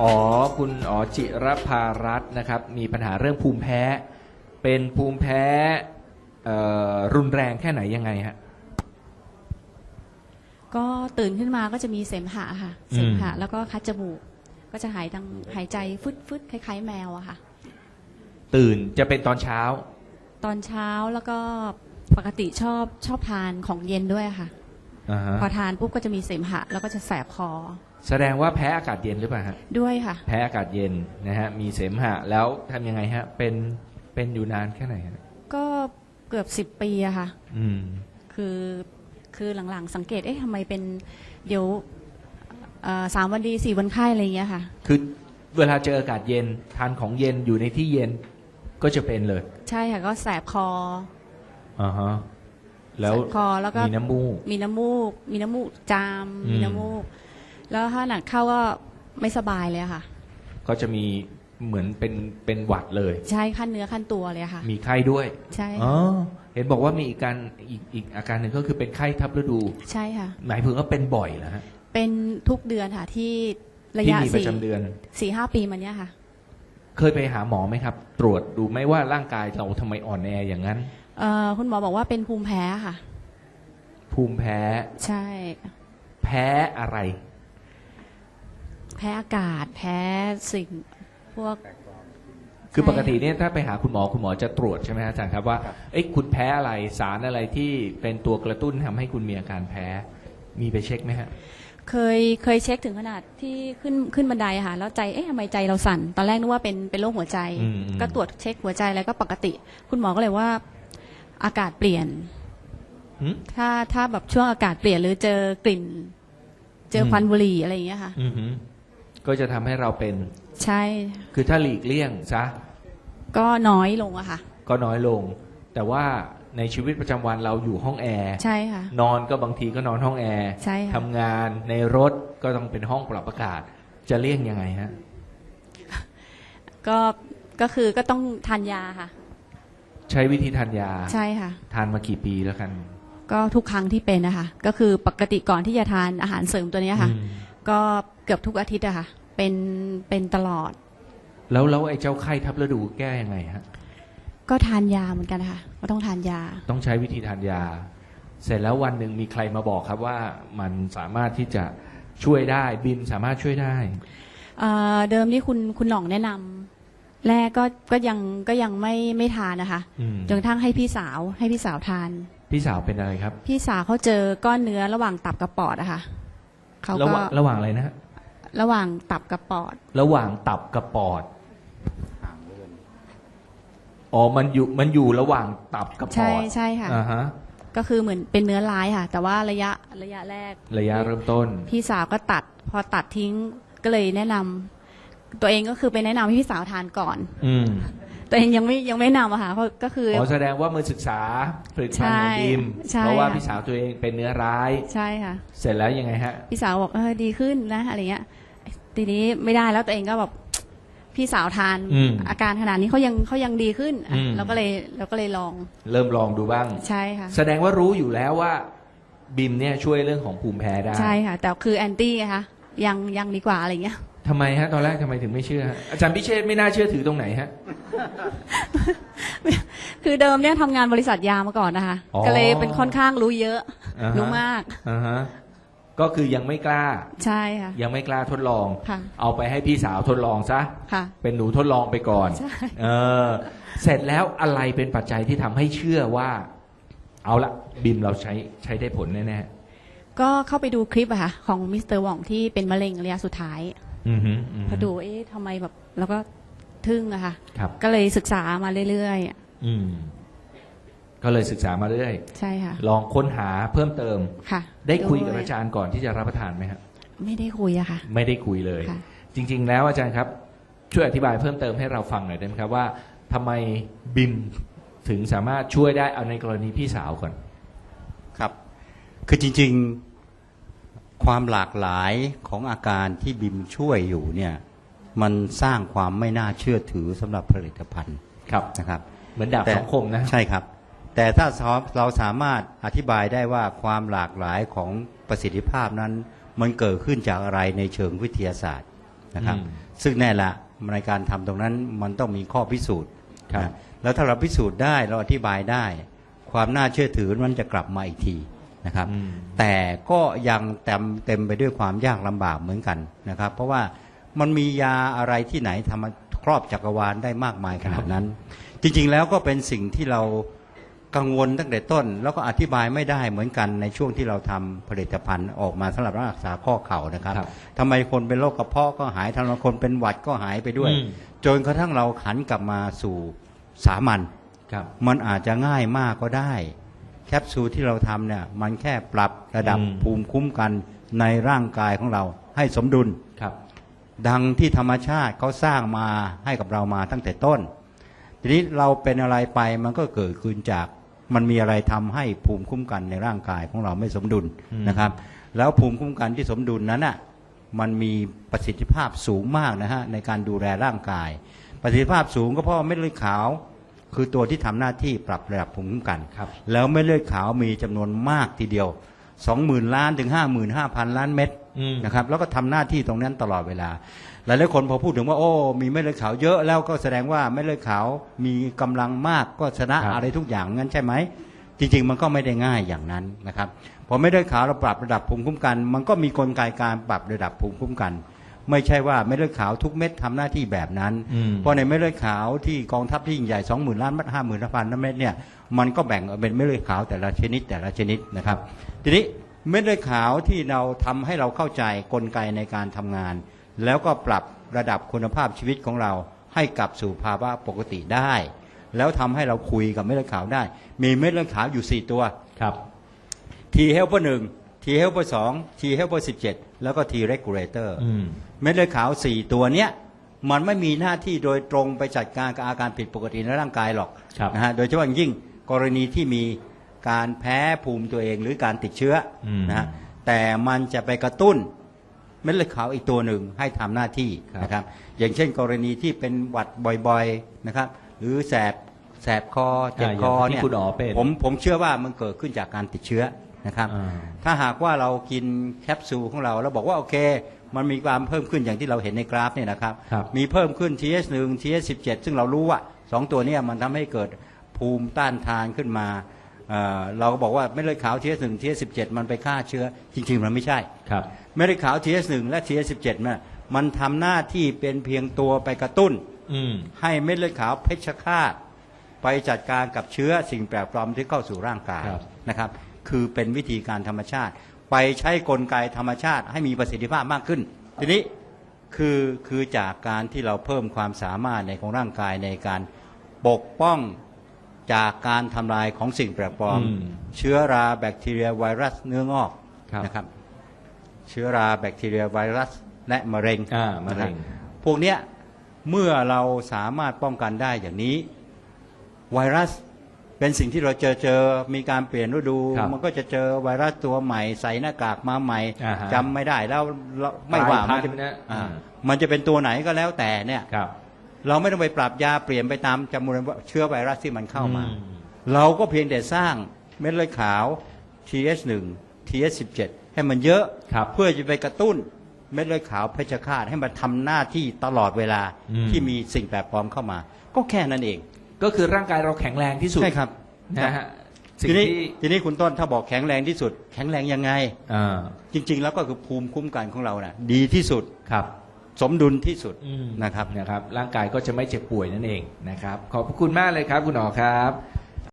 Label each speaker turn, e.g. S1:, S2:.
S1: อ๋อ คุณอ๋อจิรภารัตน์นะครับ มีปัญหาเรื่องภูมิแพ้ เป็นภูมิแพ้เอ่อรุนแรงแค่ไหนยังไงฮะ
S2: ก็ตื่นขึ้นมาก็จะมีเสมหะค่ะ
S1: อืม
S2: เสมหะ แล้วก็คัดจมูก ก็จะหายดังหายใจฟึดฟึดๆคล้ายๆ แมวอะค่ะ
S1: ตื่นจะเป็นตอนเช้า
S2: ตอนเช้าแล้วก็ปกติชอบชอบทานของเย็นด้วยค่ะ
S1: อ่าฮะ
S2: พอทานปุ๊บก็จะมีเสมหะ แล้วก็จะแสบคอ
S1: แสดงว่าแพ้อากาศเย็นหรือเปล่าฮะ
S2: ด้วยค่ะ
S1: แพ้อากาศเย็นนะฮะมีเสมหะ แล้วทำยังไงฮะ เป็นเป็นอยู่นานแค่ไหนฮะ
S2: ก็เกือบสิบปีอะค่ะ
S1: อืม
S2: คือคือหลังๆ สังเกตเอ๊ะทำไมเป็นเดี๋ยวเอ่อสามวันดีสี่วันไข้อะไรอย่างเงี้ยค่ะ
S1: คือเวลาเจออากาศเย็นทานของเย็นอยู่ในที่เย็นก็จะเป็นเลย
S2: ใช่ค่ะก็แสบคอ
S1: อ่าฮะแล้ว
S2: แสบคอแล้วก็
S1: มีน้ำมูก
S2: มีน้ำมูก มีน้ำมูกจาม
S1: อืม
S2: มีน้ำมูก แล้วถ้าหนักเข้าก็ไม่สบายเลยอะค่ะ
S1: ก็จะมีเหมือนเป็นเป็นหวัดเลย
S2: ใช่ขั้นเนื้อขั้นตัวเลยอะค่ะ
S1: มีไข้ด้วย
S2: ใช่
S1: อ๋อ
S2: ค่ะ
S1: เห็นบอกว่ามีอีกการอีกอีกอาการหนึ่งก็คือเป็นไข้ทับฤดู
S2: ใช่ค่ะ
S1: หมายถึงว่าเป็นบ่อยเหรอฮะ
S2: เป็นทุกเดือนค่ะที่ระ
S1: ที่
S2: ยะ
S1: มีประ
S2: สี่
S1: จำเดือน
S2: สี่ห้าปีมันเนี้ยค่ะ
S1: เคยไปหาหมอไหมครับ ตรวจดูไหมว่าร่างกายเราทำไมอ่อนแออย่างนั้น
S2: เอ่อคุณหมอบอกว่าเป็นภูมิแพ้ค่ะ
S1: ภูมิแพ้
S2: ใช่
S1: แพ้อะไร
S2: แพ้อากาศ แพ้สิ่งพวก
S1: คือ
S2: ใช่
S1: ปกติเนี่ยถ้าไปหาคุณหมอคุณหมอจะตรวจใช่ไหมฮะอาจารย์ครับว่าเอ้ยคุณแพ้อะไรสารอะไรที่เป็นตัวกระตุ้นทำให้คุณมีอาการแพ้ มีไปเช็คไหมฮะ
S2: เคยเคยเช็คถึงขนาดที่ขึ้นขึ้นบันไดอะค่ะ แล้วใจเอ๊ะทำไมใจเราสั่น ตอนแรกนึกว่าเป็นเป็นโรคหัวใจ
S1: อืมอืม
S2: ก็ตรวจเช็คหัวใจแล้วก็ปกติ คุณหมอก็เลยว่าอากาศเปลี่ยน
S1: หึ
S2: ถ้าถ้าแบบช่วงอากาศเปลี่ยนหรือเจอกลิ่น เจอ
S1: อืม
S2: ควันบุหรี่อะไรอย่างเงี้ยค่ะ
S1: อือหือ ก็จะทำให้เราเป็น
S2: ใช่
S1: คือถ้าหลีกเลี่ยงซะ
S2: ก็น้อยลงอะค่ะ
S1: ก็น้อยลง แต่ว่าในชีวิตประจำวันเราอยู่ห้องแอร์
S2: ใช่ค่ะ
S1: นอนก็บางทีก็นอนห้องแอร์
S2: ใช่ค่ะ
S1: ทำงานในรถก็ต้องเป็นห้องปรับอากาศ จะเลี่ยงยังไงฮะ
S2: ก็ก็คือก็ต้องทานยาค่ะ
S1: ใช้วิธีทานยา
S2: ใช่ค่ะ
S1: ทานมากี่ปีแล้วกัน
S2: ก็ทุกครั้งที่เป็นนะคะ ก็คือปกติก่อนที่จะทานอาหารเสริมตัวเนี้ยค่ะ
S1: อืม
S2: ก็เกือบทุกอาทิตย์อะค่ะ เป็นเป็นตลอด
S1: แล้วแล้วไอ้เจ้าไข้ทับฤดูแก้ยังไงฮะ
S2: ก็ทานยาเหมือนกันค่ะก็ต้องทานยา
S1: ต้องใช้วิธีทานยา เสร็จแล้ววันหนึ่งมีใครมาบอกครับว่ามันสามารถที่จะช่วยได้บิมสามารถช่วยได้
S2: เอ่อเดิมที่คุณคุณหน่องแนะนำแรกก็ก็ยังก็ยังไม่ไม่ทานนะคะ
S1: อืม
S2: จนกระทั่งให้พี่สาวให้พี่สาวทาน
S1: พี่สาวเป็นอะไรครับ
S2: พี่สาวเขาเจอก้อนเนื้อระหว่างตับกับปอดอะค่ะเขา
S1: ระห
S2: ก็
S1: ว่างระหว่างอะไรนะฮะ
S2: ระหว่างตับกับปอด
S1: ระหว่างตับกับปอดอ๋อมันอยู่มันอยู่ระหว่างตับกับป
S2: ใช่
S1: อด
S2: ใช่ค่ะ
S1: อ่าฮะ
S2: ก็คือเหมือนเป็นเนื้อร้ายค่ะ แต่ว่าระยะระยะแรก
S1: ระยะเริ่มต้น
S2: พี่สาวก็ตัด พอตัดทิ้งก็เลยแนะนำตัวเองก็คือไปแนะนำให้พี่สาวทานก่อน
S1: อืม
S2: ตัวเองยังไม่ยังไม่แนะนำอะค่ะเพราะก็คือ
S1: อ๋อแสดงว่ามือศึกษาผลิตภัณฑ์ของ
S2: ใช่
S1: บิม
S2: ใช่
S1: เพราะว่า
S2: ค่ะ
S1: พี่สาวตัวเองเป็นเนื้อร้าย
S2: ใช่ค่ะ
S1: เสร็จแล้วยังไงฮะ
S2: พี่สาวบอกเออดีขึ้นนะอะไรเงี้ยทีนี้ไม่ได้แล้วตัวเองก็แบบ พี่สาวทาน
S1: อืม
S2: อาการขนาดนี้เขายังเขายังดีขึ้นอะ
S1: อืม
S2: เราก็เลยเราก็เลยลอง
S1: เริ่มลองดูบ้าง
S2: ใช่ค่ะ
S1: แสดงว่ารู้อยู่แล้วว่าบิมเนี่ยช่วยเรื่องของภูมิแพ้ได้
S2: ใช่ค่ะ แต่คือแอนตี้นะคะยังยังดีกว่าอะไรเงี้ย
S1: ทำไมฮะ ตอนแรกทำไมถึงไม่เชื่อฮะอาจารย์พิเชษไม่น่าเชื่อถือตรงไหนฮะ
S2: คือเดิมเนี่ยทำงานบริษัทยามาก่อนนะคะ
S1: อ๋อ
S2: ก็เลยเป็นค่อนข้างรู้เยอะ
S1: อ่าฮะ
S2: รู้มาก
S1: อ่าฮะก็คือยังไม่กล้า
S2: ใช่ค่ะ
S1: ยังไม่กล้าทดลอง
S2: ค่ะ
S1: เอาไปให้พี่สาวทดลองซะ
S2: ค่ะ
S1: เป็นหนูทดลองไปก่อน
S2: ใช่
S1: เออ เสร็จแล้วอะไรเป็นปัจจัยที่ทำให้เชื่อว่า เอาละบิมเราใช้ใช้ได้ผลแน่
S2: ก็เข้าไปดูคลิปอะค่ะของมิสเตอร์หว่องที่เป็นมะเร็งระยะสุดท้าย
S1: ๆ อือฮึอือฮึ
S2: พอดูเอ๊ะทำไมแบบแล้วก็ทึ่งอะค่ะ
S1: ครับ
S2: ก็เลยศึกษามาเรื่อยๆอะ
S1: อืม ก็เลยศึกษามาเรื่อย
S2: ใช่ค่ะ
S1: ลองค้นหาเพิ่มเติม
S2: ค่ะ
S1: ได้คุยกับ
S2: โด
S1: อาจารย์ก่อนที่จะรับประทานไหมครับ
S2: ไม่ได้คุยอะค่ะ
S1: ไม่ได้คุยเลย
S2: ค่ะ
S1: จริง ๆ แล้วอาจารย์ครับ ช่วยอธิบายเพิ่มเติมให้เราฟังหน่อยได้ไหมครับว่าทำไมบิมถึงสามารถช่วยได้เอาในกรณีพี่สาวก่อน
S3: ครับ คือจริงๆ ความหลากหลายของอาการที่บิมช่วยอยู่เนี่ยมันสร้างความไม่น่าเชื่อถือสำหรับผลิตภัณฑ์
S1: ครับ
S3: นะครับ
S1: เหมือนดาบ
S3: แต่
S1: สองคมนะ
S3: ใช่ครับ แต่ถ้าเราสามารถอธิบายได้ว่าความหลากหลายของประสิทธิภาพนั้น มันเกิดขึ้นจากอะไรในเชิงวิทยาศาสตร์นะครับ
S1: อืม
S3: ซึ่งแน่ละในการทำตรงนั้นมันต้องมีข้อพิสูจน์
S1: ครับ
S3: นะแล้วถ้าเราพิสูจน์ได้เราอธิบายได้ ความน่าเชื่อถือมันจะกลับมาอีกที นะครับ
S1: อืม
S3: แต่ก็ยังเต็มเต็มไปด้วยความยากลำบากเหมือนกันนะครับ เพราะว่ามันมียาอะไรที่ไหนทำมาครอบจักรวาลได้มากมายขนาดนั้น จริงๆแล้วก็เป็นสิ่งที่เรากังวลตั้งแต่ต้น แล้วก็อธิบายไม่ได้เหมือนกันในช่วงที่เราทำผลิตภัณฑ์ออกมาสำหรับรักษาข้อเข่านะครับ
S1: ครับ
S3: ทำไมคนเป็นโรคกระเพาะก็หายทำไมคนเป็นหวัดก็หายไปด้วย
S1: อืม
S3: จนกระทั่งเราขันกลับมาสู่สามัญ
S1: ครับ
S3: มันอาจจะง่ายมากก็ได้ แคปซูลที่เราทำเนี่ยมันแค่ปรับระดับ
S1: อืม
S3: ภูมิคุ้มกันในร่างกายของเราให้สมดุล
S1: ครับ
S3: ดังที่ธรรมชาติเขาสร้างมาให้กับเรามาตั้งแต่ต้น ทีนี้เราเป็นอะไรไปมันก็เกิดขึ้นจากมันมีอะไรทำให้ภูมิคุ้มกันในร่างกายของเราไม่สมดุล
S1: อืม
S3: นะครับ แล้วภูมิคุ้มกันที่สมดุลนั้นอะมันมีประสิทธิภาพสูงมากนะฮะในการดูแลร่างกาย ประสิทธิภาพสูงก็เพราะว่าเม็ดเลือดขาว คือตัวที่ทำหน้าที่ปรับระดับภูมิคุ้มกัน
S1: ครับ
S3: แล้วเม็ดเลือดขาวมีจำนวนมากทีเดียว 20,000 ล้านถึง 55,000 ล้านเม็ด
S1: อืม
S3: นะครับแล้วก็ทำหน้าที่ตรงนั้นตลอดเวลาหลายหลายๆคนพอพูดถึงว่าโอ้ มีเม็ดเลือดขาวเยอะแล้วก็แสดงว่าเม็ดเลือดขาวมีกำลังมากก็ชนะครับอะไรทุกอย่างงั้นใช่ไหมจริง ๆ มันก็ไม่ได้ง่ายอย่างนั้นนะครับพอเม็ดเลือดขาวเราปรับระดับภูมิคุ้มกัน มันก็มีกลไกการปรับระดับภูมิคุ้มกัน ไม่ใช่ว่าเม็ดเลือดขาวทุกเม็ดทำหน้าที่แบบนั้น
S1: อืม
S3: เพราะในเม็ดเลือดขาวที่กองทัพที่ยิ่งใหญ่2 0,000ล้านเม็ดห้าหมื่นพันเม็ดเนี่ยมันก็แบ่งออกเป็นเม็ดเลือดขาวแต่ละชนิดแต่ละชนิดนะครับ ทีนี้เม็ดเลือดขาวที่เราทำให้เราเข้าใจกลไกในการทำงาน แล้วก็ปรับระดับคุณภาพชีวิตของเราให้กลับสู่ภาวะปกติได้ แล้วทำให้เราคุยกับเม็ดเลือดขาวได้ มีเม็ดเลือดขาวอยู่4ตัว
S1: ครับ
S3: T helper 1 T helper 2 T helper 17 แล้วก็ T regulator
S1: อืม
S3: เม็ดเลือดขาว4ตัวเนี้ยมันไม่มีหน้าที่โดยตรงไปจัดการกับอาการผิดปกติในร่างกายหรอก
S1: ครับ
S3: นะฮะโดยเฉพาะอย่างยิ่งกรณีที่มีการแพ้ภูมิตัวเองหรือการติดเชื้ออ
S1: ม
S3: นะฮะแต่มันจะไปกระตุ้นเม็ดเลือดขาวอีกตัวหนึ่งให้ทำหน้าที่
S1: ครับ
S3: นะครับ อย่างเช่น กรณีที่เป็นหวัดบ่อยๆนะครับหรือแสบแสบคอเจ็บคอ
S1: อย่างที่
S3: เนี่ย
S1: คุณอ๋อเป็น
S3: ผมผมเชื่อว่ามันเกิดขึ้นจากการติดเชื้อ นะครับ
S1: อ่า
S3: ถ้าหากว่าเรากินแคปซูลของเราแล้วบอกว่าโอเค มันมีความเพิ่มขึ้นอย่างที่เราเห็นในกราฟเนี่ยนะครับ
S1: ครับ
S3: มีเพิ่มขึ้น TH1 TH17 ซึ่งเรารู้ว่าสองตัวเนี้มันทำให้เกิดภูมิต้านทานขึ้นมาเอ่อเราก็บอกว่าเม็ดเลือดขาว TH1 TH17 มันไปฆ่าเชื้อ จริง ๆ มันไม่ใช่
S1: ครับ
S3: เม็ดเลือดขาว TH1 และ TH17 เนี่ยมันทำหน้าที่เป็นเพียงตัวไปกระตุ้น
S1: อืม
S3: ให้เม็ดเลือดขาวเพชฌฆาต ไปจัดการกับเชื้อสิ่งแปลกปลอมที่เข้าสู่ร่างกาย
S1: ครับ
S3: นะครับ คือเป็นวิธีการธรรมชาติ ไปใช้กลไกธรรมชาติ ให้มีประสิทธิภาพมากขึ้น ทีนี้คือคือจากการที่เราเพิ่มความสามารถในของร่างกายในการปกป้องจากการทำลายของสิ่งแปลกปลอม
S1: อืม
S3: เชื้อราแบคทีเรียไวรัสเนื้องอก
S1: ครับ
S3: นะครับ เชื้อราแบคทีเรียไวรัสและมะเร็ง
S1: อ่ามะเร็ง
S3: นะครับพวกเนี้ยเมื่อเราสามารถป้องกันได้อย่างนี้ ไวรัส เป็นสิ่งที่เราเจอเจอมีการเปลี่ยนฤดู
S1: ครับ
S3: มันก็จะเจอไวรัสตัวใหม่ ใส่หน้ากากมาใหม่
S1: อ่าฮะ
S3: จำไม่ได้แล้วเราไม่ว่ามันจะ
S1: กลายพันธุ์นะ
S3: อ่า
S1: อืม
S3: มันจะเป็นตัวไหนก็แล้วแต่เนี่ย
S1: ครับ
S3: เราไม่ต้องไปปรับยาเปลี่ยนไปตามจำนวนเชื้อไวรัสที่มันเข้ามา
S1: อืม
S3: เราก็เพียงแต่สร้างเม็ดเลือดขาว TH1 TH17 ให้มันเยอะ
S1: ครับ
S3: เพื่อจะไปกระตุ้นเม็ดเลือดขาวเพชฌฆาตให้มันทำหน้าที่ตลอดเวลา
S1: อืม
S3: ที่มีสิ่งแปลกปลอมเข้ามา ก็แค่นั้นเอง
S1: ก็คือร่างกายเราแข็งแรงที่สุด
S3: ใช่ครับ
S1: นะฮะสิ่
S3: ที
S1: ง
S3: นี้
S1: ที่
S3: ทีนี้คุณต้นถ้าบอกแข็งแรงที่สุด แข็งแรงยังไง
S1: อ่า
S3: จริง ๆ แล้วก็คือภูมิคุ้มกันของเราน่ะ ดีที่สุด
S1: ครับ
S3: สมดุลที่สุด
S1: อืม
S3: นะครับ
S1: นะครับ ร่างกายก็จะไม่เจ็บป่วยนั่นเองนะครับ ขอบพระคุณมากเลยครับ คุณหมอครับ